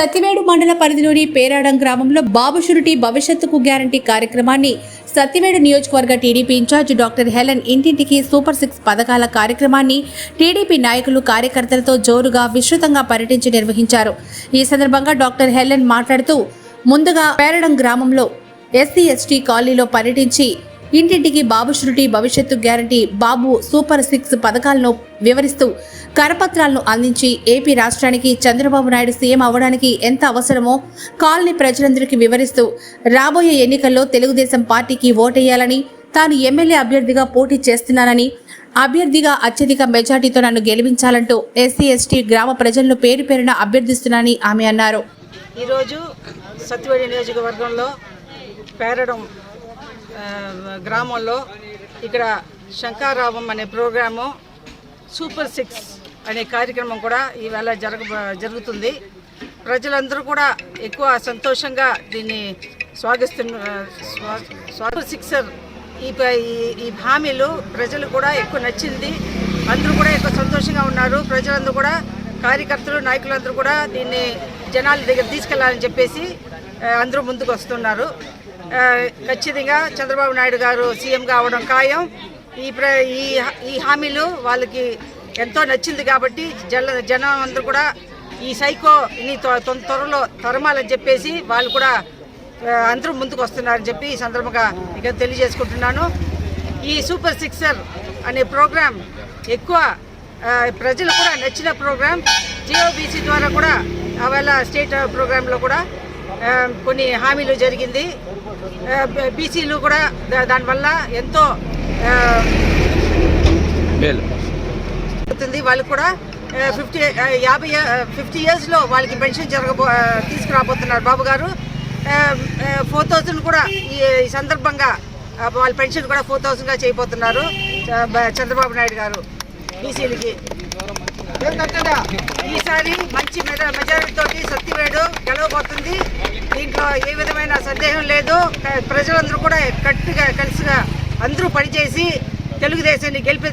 సత్యవేడు మండల పరిధిలోని పేరాడం గ్రామంలో బాబు షురిటీ భవిష్యత్తుకు గ్యారంటీ కార్యక్రమాన్ని సత్యవేడు నియోజకవర్గ TDP in charge doctor Helen ఇంటింటికి సూపర్ సిక్స్ పథకాల కార్యక్రమాన్ని టీడీపీ నాయకులు కార్యకర్తలతో జోరుగా విస్తృతంగా పర్యటించి నిర్వహించారు. ఈ సందర్భంగా డాక్టర్ హెలెన్ మాట్లాడుతూ ముందుగా పేరడం గ్రామంలో ఎస్సీ ఎస్టీ కాలనీలో పర్యటించి ఇంటింటికి బాబు షురిటీ భవిష్యత్తు గ్యారంటీ బాబు సూపర్ సిక్స్ పథకాలను వివరిస్తూ కరపత్రాలను అందించి ఏపీ రాష్ట్రానికి చంద్రబాబు నాయుడు సీఎం అవ్వడానికి ఎంత అవసరమో కాలనీ ప్రజలందరికీ వివరిస్తూ రాబోయే ఎన్నికల్లో తెలుగుదేశం పార్టీకి ఓటేయాలని తాను ఎమ్మెల్యే అభ్యర్థిగా పోటీ చేస్తున్నానని అభ్యర్థిగా అత్యధిక మెజార్టీతో నన్ను గెలిపించాలంటూ ఎస్సీ ఎస్టీ గ్రామ ప్రజలను పేరు పేరున అభ్యర్థిస్తున్నానని ఆమె అన్నారు. ఈరోజు సత్యవేడి నియోజకవర్గంలో పేరడం గ్రామంలో ఇక్కడ శంకారావం అనే ప్రోగ్రాము సూపర్ సిక్స్ అనే కార్యక్రమం కూడా ఈవేళ జరగ జరుగుతుంది. ప్రజలందరూ కూడా ఎక్కువ సంతోషంగా దీన్ని స్వాగతిస్తున్న స్వా- సూపర్ సిక్సర్ ఈ ఈ- ఈ హామీలు ప్రజలు కూడా ఎక్కువ నచ్చింది. అందరూ కూడా ఎక్కువ సంతోషంగా ఉన్నారు. ప్రజలందరూ కూడా కార్యకర్తలు నాయకులందరూ కూడా దీన్ని జనాల దగ్గర తీసుకెళ్ళాలని చెప్పేసి అందరూ ముందుకు వస్తున్నారు. ఖచ్చితంగా చంద్రబాబు నాయుడు గారు సీఎంగా అవడం ఖాయం. ఈ ప్ర ఈ ఈ హామీలు వాళ్ళకి ఎంతో నచ్చింది కాబట్టి జన జనం అందరూ కూడా ఈ సైకోని త్వ- త్వరలో తరమాలని చెప్పేసి వాళ్ళు కూడా అందరూ ముందుకు వస్తున్నారని చెప్పి ఈ సందర్భంగా ఇక తెలియజేసుకుంటున్నాను. ఈ సూపర్ సిక్సర్ అనే ప్రోగ్రాం ఎక్కువ ప్రజలు కూడా నచ్చిన ప్రోగ్రాం. జిఓబీసీ ద్వారా కూడా అవేళ స్టేట్ ప్రోగ్రాంలో కూడా కొన్ని హామీలు జరిగింది. బీసీలు కూడా దానివల్ల ఎంతో అవుతుంది వాళ్ళకి కూడా ఫిఫ్టీ యాభై ఫిఫ్టీ ఇయర్స్లో వాళ్ళకి పెన్షన్ జరగబో తీసుకురాబోతున్నారు బాబు గారు. ఫోర్ థౌజండ్ కూడా ఈ సందర్భంగా వాళ్ళ పెన్షన్ కూడా ఫోర్ థౌజండ్గా చేయబోతున్నారు చంద్రబాబు నాయుడు గారు బీసీలకి. ఈసారి మంచి మెజ- మెజారిటీ తోటి సత్యవేడు గెలవబోతుంది. ఏ విధమైన సందేహం లేదు ప్రజలందరూ కూడా కట్టుగా కలిసిగా అందరూ పనిచేసి తెలుగుదేశాన్ని గెలిపి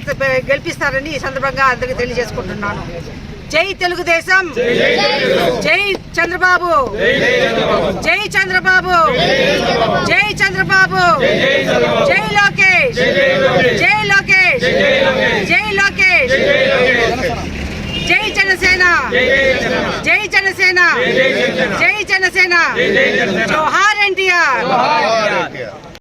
గెలిపిస్తారని ఈ సందర్భంగా అందరికీ తెలియజేసుకుంటున్నాను. జై తెలుగుదేశం! జై చంద్రబాబు! జై చంద్రబాబు! జై చంద్రబాబు! జై జనసేన జై జనసేన జోహార్ ఎన్టీఆర్